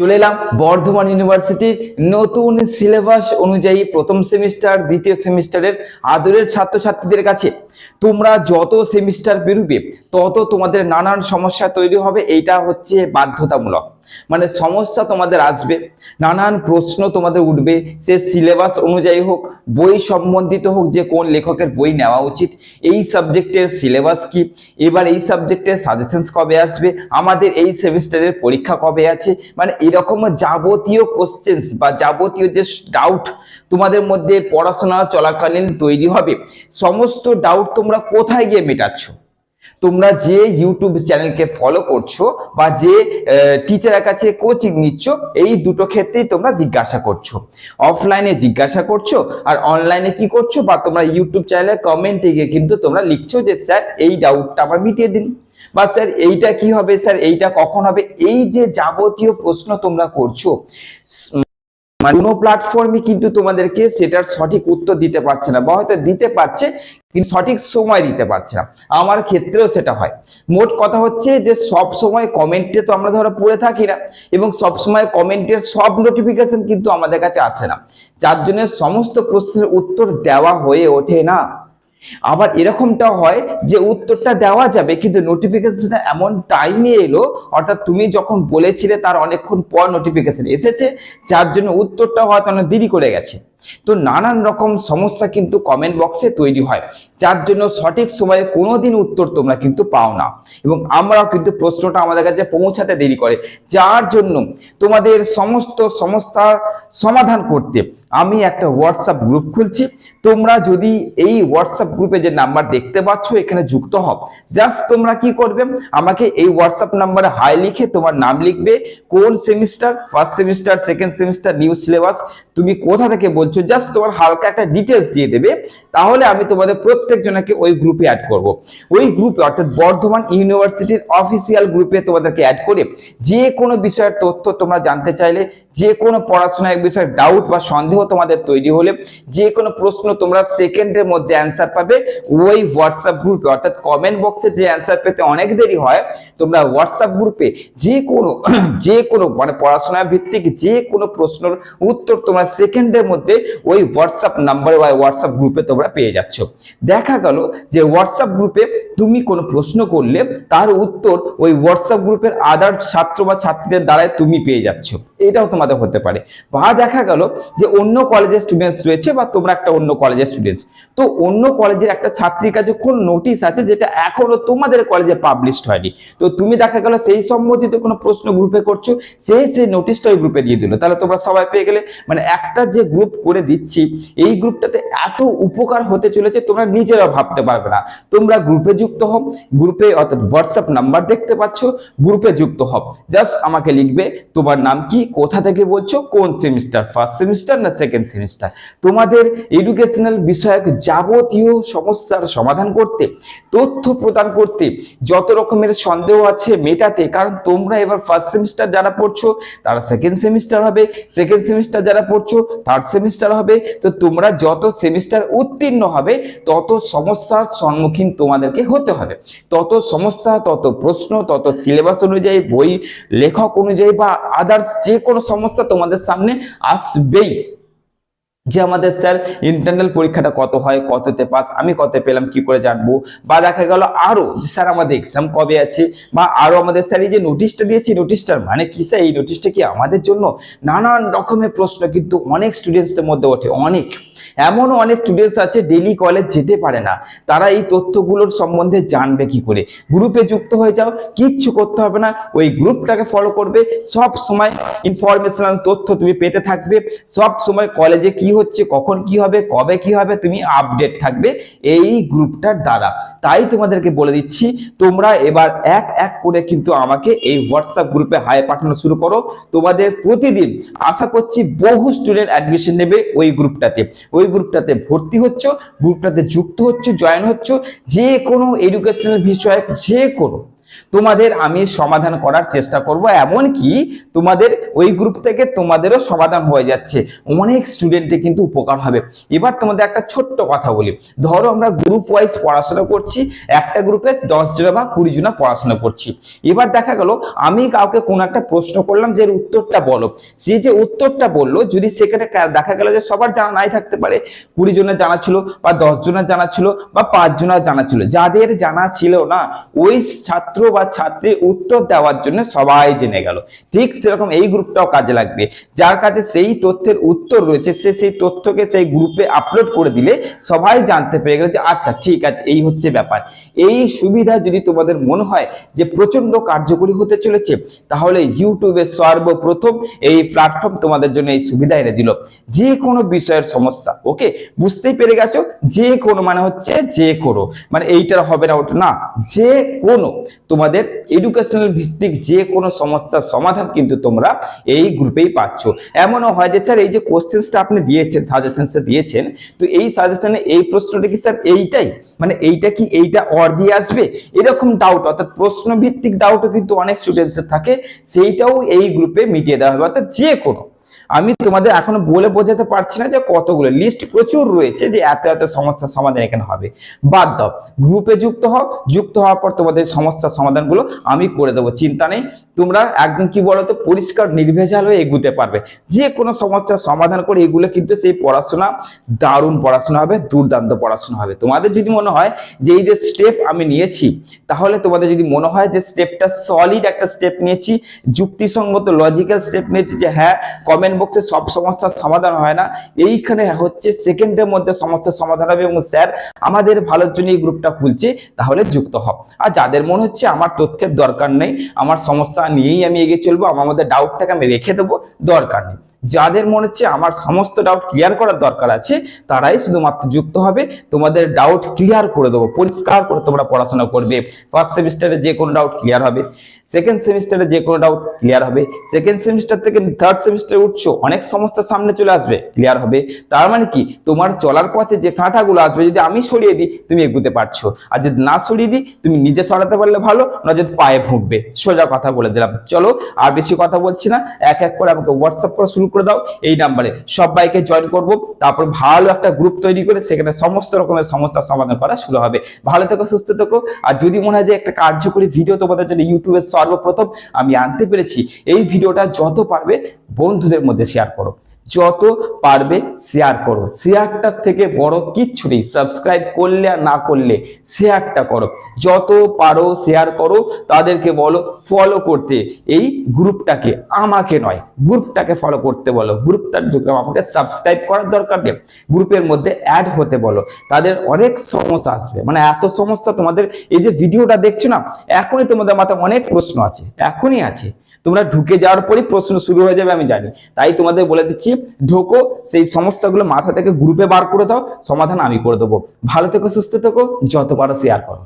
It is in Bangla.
চলে এলাম বর্ধমান ইউনিভার্সিটির নতুন সিলেবাস অনুযায়ী প্রথম সেমিস্টার, দ্বিতীয় সেমিস্টারের আদরের ছাত্রছাত্রীদের কাছে। তোমরা যত সেমিস্টার বেরোবে, তত তোমাদের নানান সমস্যা তৈরি হবে। এইটা হচ্ছে বাধ্যতামূলক। মানে সমস্যা তোমাদের আসবে, নানান প্রশ্ন তোমাদের উঠবে, সে সিলেবাস অনুযায়ী হোক, বই সম্বন্ধিত হোক, যে কোন লেখকের বই নেওয়া উচিত, এই সাবজেক্টের সিলেবাস কি, এবার এই সাবজেক্টের সাজেশনস কবে আসবে, আমাদের এই সেমিস্টারের পরীক্ষা কবে আছে মানে এরকম যাবতীয় কোশ্চেন্স বা যাবতীয় যে ডাউট তোমাদের মধ্যে পড়াশোনা চলাকালীন তৈরি হবে, সমস্ত ডাউট তোমরা কোথায় গিয়ে মেটাচ্ছ? তোমরা যে ইউটিউব চ্যানেলকে ফলো করছ বা যে টিচারের কাছে কোচিং নিচ্ছ, এই দুটো ক্ষেত্রেই তোমরা জিজ্ঞাসা করছ। অফলাইনে জিজ্ঞাসা করছ আর অনলাইনে কি করছ বা তোমরা ইউটিউব চ্যানেলের কমেন্টে গিয়ে কিন্তু তোমরা লিখছো যে, স্যার, এই ডাউটটা আমার মিটিয়ে দিন। বা, স্যার, এইটা কি হবে? স্যার, এইটা কখন হবে? এই যে যাবতীয় প্রশ্ন তোমরা করছ মানে কোনো প্ল্যাটফর্মই কিন্তু তোমাদেরকে সেটার সঠিক উত্তর দিতে পারছে না বা হয়তো দিতে পারছে, কিন্তু সঠিক সময় দিতে পারছে না। আমার ক্ষেত্রেও সেটা হয়। মোট কথা হচ্ছে যে সব সময় কমেন্টে তো আমরা ধরো পড়ে থাকি না, এবং সব সময় কমেন্টের সব নোটিফিকেশন কিন্তু আমাদের কাছে আসে না। যার জন্য সমস্ত প্রশ্নের উত্তর দেওয়া হয়ে ওঠে না। আবার এরকমটা হয় যে উত্তরটা দেওয়া যাবে, কিন্তু নোটিফিকেশনটা এমন টাইমে এলো, অর্থাৎ তুমি যখন বলেছিলে তার অনেকক্ষণ পর নোটিফিকেশন এসেছে, যার জন্য উত্তরটা হয়তো অনেক দেরি করে গেছে। তো নানান রকম সমস্যা কিন্তু কমেন্ট বক্সে তৈরি হয়। যার জন্য সঠিক সময়ে কোনোদিন উত্তর তোমরা কিন্তু পাও না। এবং আমরাও কিন্তু প্রশ্নটা আমাদের কাছে পৌঁছাতে দেরি করে। যার জন্য তোমাদের সমস্ত সমস্যার সমাধান করতে আমি একটা হোয়াটসঅ্যাপ গ্রুপ খুলছি। তোমরা যদি এই হোয়াটসঅ্যাপ গ্রুপে যে নাম্বার দেখতে পাচ্ছ, এখানে যুক্ত হও। জাস্ট তোমরা কি করবে? আমাকে এই হোয়াটসঅ্যাপ নাম্বারে হাই লিখে তোমার নাম লিখবে। কোন semester first semester second semester new syllabus তুমি কোথা থেকে বলছো জাস্ট তোমার হালকা একটা ডিটেলস দিয়ে দেবে, তাহলে আমি তোমাদের প্রত্যেকজনকে ওই গ্রুপে অ্যাড করব। ওই গ্রুপে অর্থাৎ বর্ধমান ইউনিভার্সিটির অফিসিয়াল গ্রুপে তোমাদেরকে অ্যাড করে যে কোনো বিষয়ের তথ্য তোমরা জানতে চাইলে যে কোনো পড়াশোনার বিষয়ে ডাউট বা সন্দেহ তোমাদের তৈরি হলে যে কোনো প্রশ্ন তোমরা সেকেন্ডের মধ্যে অ্যান্সার পাবে ওই হোয়াটসঅ্যাপ গ্রুপে অর্থাৎ কমেন্ট বক্সে যে অ্যান্সার পেতে অনেক দেরি হয়, তোমরা হোয়াটসঅ্যাপ গ্রুপে যে কোনো যে কোনো মানে পড়াশোনা ভিত্তিক যে কোনো প্রশ্নের উত্তর তোমরা সেকেন্ডের মধ্যে ওই হোয়াটসঅ্যাপ নাম্বারে বা হোয়াটসঅ্যাপ গ্রুপে তোমরা পেয়ে যাচ্ছ। দেখা গেল যে হোয়াটসঅ্যাপ গ্রুপে তুমি কোনো প্রশ্ন করলে, তার উত্তর ওই হোয়াটসঅ্যাপ গ্রুপের আদার ছাত্র বা ছাত্রীদের দ্বারাই তুমি পেয়ে যাচ্ছ। এটাও তোমাদের হতে পারে। বা দেখা গেল যে অন্য কলেজের স্টুডেন্টস রয়েছে বা তোমরা একটা অন্য কলেজের স্টুডেন্টস তো অন্য কলেজের একটা ছাত্রীর কাছে কোন নোটিশ আছে যেটা এখনও তোমাদের কলেজে পাবলিশড হয়নি। তো তুমি দেখা গেল সেই সম্বন্ধিত কোনো প্রশ্ন গ্রুপে করছ সেই সেই নোটিশটা ওই গ্রুপে দিয়ে দিল। তাহলে তোমরা সবাই পেয়ে গেলে মানে একটা যে গ্রুপ করে দিচ্ছি, এই গ্রুপটাতে এত উপকার হতে চলেছে, তোমরা নিজেরা ভাবতে পারবে না। তোমরা গ্রুপে যুক্ত হও গ্রুপে অর্থাৎ হোয়াটসঅ্যাপ নাম্বার দেখতে পাচ্ছ গ্রুপে যুক্ত হও। জাস্ট আমাকে লিখবে, তোমার নাম কি, কোথা থেকে বলছো কোন সেমিস্টার? ফার্স্ট সেমিস্টার না সেকেন্ড সেমিস্টার তোমাদের এডুকেশনাল বিষয়ক যাবতীয় সমস্যার সমাধান করতে, তথ্য প্রদান করতে যত রকমের সন্দেহ আছে মেটাতে, কারণ তোমরা এবার ফার্স্ট সেমিস্টার যারা পড়ছো, তারা সেকেন্ড সেমিস্টার হবে। সেকেন্ড সেমিস্টার যারা পড়ছো থার্ড সেমিস্টার হবে। তো তোমরা যত সেমিস্টার উত্তীর্ণ হবে, তত সমস্যার সম্মুখীন তোমাদেরকে হতে হবে। তত সমস্যা, তত প্রশ্ন, তত সিলেবাস অনুযায়ী, বই, লেখক অনুযায়ী বা আদার্স যে কোনো সমস্যা তোমাদের সামনে আসবেই। যে আমাদের স্যার ইন্টারনাল পরীক্ষাটা কত হয়, কততে পাস আমি কত পেলাম, কি করে জানব? বা দেখা গেল আরও যে স্যার আমাদের এক্সাম কবে আছে, বা আরও আমাদের স্যার এই যে নোটিশটা দিয়েছি নোটিশটার মানে কি স্যার? এই নোটিশটা কি আমাদের জন্য? নানান রকমের প্রশ্ন কিন্তু অনেক স্টুডেন্টসদের মধ্যে ওঠে, অনেক। এমনও অনেক স্টুডেন্টস আছে ডেলি কলেজ যেতে পারে না। তারা এই তথ্যগুলোর সম্বন্ধে জানবে কি করে? গ্রুপে যুক্ত হয়ে যাও, কিচ্ছু করতে হবে না, ওই গ্রুপটাকে ফলো করবে, সব সময় ইনফরমেশনাল তথ্য তুমি পেতে থাকবে, সব সময় কলেজে কি হচ্ছে, কখন কি হবে, কবে কি হবে, তুমি আপডেট থাকবে এই গ্রুপটার দ্বারা। তাই তোমাদেরকে বলে দিচ্ছি, তোমরা এবার এক এক করে কিন্তু আমাকে এই হোয়াটসঅ্যাপ গ্রুপে হাই পাঠানো শুরু করো। তোমাদের প্রতিদিন আশা করছি বহু স্টুডেন্ট অ্যাডমিশন নেবে ওই গ্রুপটাতে ওই গ্রুপটাতে ভর্তি হচ্ছ গ্রুপটাতে যুক্ত হচ্ছ জয়েন হচ্ছ, যে কোনো এডুকেশনাল বিষয়ে যে কোনো তোমাদের আমি সমাধান করার চেষ্টা করব এমন কি তোমাদের ওই গ্রুপ থেকে তোমাদেরও সমাধান হয়ে যাচ্ছে। অনেক স্টুডেন্টে কিন্তু উপকার হবে। এবার তোমাদের একটা ছোট্ট কথা বলি। ধরো আমরা গ্রুপ ওয়াইজ পড়াশোনা করছি, একটা গ্রুপে দশ জনা বা কুড়ি জনা পড়াশোনা করছি। এবার দেখা গেল, আমি কাউকে কোনো একটা প্রশ্ন করলাম যে উত্তরটা বলো। সে যে উত্তরটা বলল, যদি সেখানে দেখা গেল যে সবার জানা নাই থাকতে পারে। কুড়ি জনের জানা ছিল বা দশ জনের জানা ছিল বা পাঁচ জনের জানা ছিল। যাদের জানা ছিল না, ওই ছাত্র বা ছাত্রী উত্তর দেওয়ার জন্য সবাই জেনে গেল। ঠিক সেরকম এই গ্রুপটাও কাজে লাগবে। যার কাছে সেই তথ্যের উত্তর রয়েছে, সে সেই তথ্যকে সেই গ্রুপে আপলোড করে দিলে সবাই জানতে পেরে গেল যে আচ্ছা ঠিক আছে, এই হচ্ছে ব্যাপার। এই সুবিধা যদি তোমাদের মনে হয় যে প্রচণ্ড কার্যকরী হতে চলেছে, তাহলে ইউটিউবে সর্বপ্রথম এই প্ল্যাটফর্ম তোমাদের জন্য এই সুবিধা এনে দিল। যে কোনো বিষয়ের সমস্যা ওকে বুঝতেই পেরে গেছো? যে কোনো মানে হচ্ছে যে কোনো। মানে এইটার হবে না, ওটা না। যে কোনো। তোমাদের এডুকেশনাল ভিত্তিক যে কোনো সমস্যার সমাধান কিন্তু তোমরা এই গ্রুপেই পাচ্ছ। এমনও হয় যে, স্যার, এই যে কোশ্চেন্সটা আপনি দিয়েছেন সাজেশনসে দিয়েছেন, তো এই সাজেশনে এই প্রশ্নটা কি, স্যার, এইটাই? মানে এইটা কি, এইটা অর দিয়ে আসবে? এরকম ডাউট অর্থাৎ প্রশ্নভিত্তিক ডাউটও কিন্তু অনেক স্টুডেন্টসের থাকে, সেইটাও এই গ্রুপে মিটিয়ে দেওয়া হবে, অর্থাৎ যে কোনো। আমি তোমাদের এখন বলে বোঝাতে পারছি না যে কতগুলো। লিস্ট প্রচুর রয়েছে যে এত এত সমস্যার সমাধান এখানে হবে। বাদ দাও। গ্রুপে যুক্ত হও। যুক্ত হওয়ার পর তোমাদের সমস্যার সমাধানগুলো আমি করে দেবো। চিন্তা নেই। তোমরা একদম কি বলতো? পরিষ্কার, নির্ভেজাল হয়ে এগুতে পারবে। যে কোনো সমস্যার সমাধান করে এগুলো কিন্তু সেই পড়াশোনা, দারুণ পড়াশোনা হবে, দুর্দান্ত পড়াশোনা হবে। তোমাদের যদি মনে হয় যে এই যে স্টেপ আমি নিয়েছি, তাহলে তোমাদের যদি মনে হয় যে স্টেপটা সলিড একটা স্টেপ নিয়েছি, যুক্তিসঙ্গত লজিক্যাল স্টেপ নিয়েছি যে হ্যাঁ কমেন্ট বক্সে সব সমস্যার সমাধান হয় না। এইখানে হচ্ছে সেকেন্ডের মধ্যে সমস্যার সমাধান হবে এবং স্যার, আমাদের ভালোর জন্য এই গ্রুপটা খুলছে, তাহলে যুক্ত হব আর যাদের মনে হচ্ছে আমার তথ্যের দরকার নেই, আমার সমস্যা নিয়েই আমি এগিয়ে চলবো, আমার মধ্যে ডাউটটাকে আমি রেখে দেবো, দরকার নেই। যাদের মনে হচ্ছে আমার সমস্ত ডাউট ক্লিয়ার করার দরকার আছে, তারাই শুধুমাত্র যুক্ত হবে। তোমাদের ডাউট ক্লিয়ার করে দেবো, পরিষ্কার করে তোমরা পড়াশোনা করবে। ফার্স্ট সেমিস্টারে যে কোনো ডাউট ক্লিয়ার হবে সেকেন্ড সেমিস্টারে যে কোনো ডাউট ক্লিয়ার হবে সেকেন্ড সেমিস্টার থেকে থার্ড সেমিস্টারে উঠছো, অনেক সমস্যা সামনে চলে আসবে ক্লিয়ার হবে। তার মানে কি? তোমার চলার পথে যে কাঁটাগুলো আসবে, যদি আমি সরিয়ে দিই, তুমি এগুতে পারছ। আর যদি না সরিয়ে দিই, তুমি নিজে সরাতে পারলে ভালো, না যদি পায়ে ভুগবে সোজা কথা বলে দিলাম। চলো, আর বেশি কথা বলছি না। এক এক করে আমাকে হোয়াটসঅ্যাপ করা শুরু করে দাও এই নাম্বারে সবাইকে জয়েন করব, তারপর ভালো একটা গ্রুপ তৈরি করে সেখানে সমস্ত রকমের সমস্যার সমাধান করা শুরু হবে। ভালো থেকো, সুস্থ থেকো। আর যদি মনে হয় যে একটা কার্যকরী ভিডিও তোমাদের জন্য ইউটিউবের সর্বপ্রথম, আমি আনতে পেরেছি। এই ভিডিওটা যত পারবে বন্ধুদের মধ্যে শেয়ার করো। যত পারবে শেয়ার করো। শেয়ারটার থেকে বড় কিচ্ছু নেই। সাবস্ক্রাইব করলে আর না করলে শেয়ারটা করো। যত পারো শেয়ার করো, তাদেরকে বলো ফলো করতে। এই গ্রুপটাকে আমাকে নয় গ্রুপটাকে ফলো করতে বলো। গ্রুপটার আমাকে সাবস্ক্রাইব করার দরকার নেই। গ্রুপের মধ্যে অ্যাড হতে বলো। তাদের অনেক সমস্যা আসবে। মানে এত সমস্যা তোমাদের, এই যে ভিডিওটা দেখছ না, এখনই তোমাদের মাথায় অনেক প্রশ্ন আছে। এখনই আছে। তোমরা ঢুকে যাওয়ার পরই প্রশ্ন শুরু হয়ে যাবে, আমি জানি। তাই তোমাদের বলে দিচ্ছি, ঢোকো, সেই সমস্যাগুলো মাথা থেকে গ্রুপে বার করে দাও, সমাধান আমি করে দেবো। ভালো থেকো, সুস্থ থেকো, যত পারো শেয়ার করো।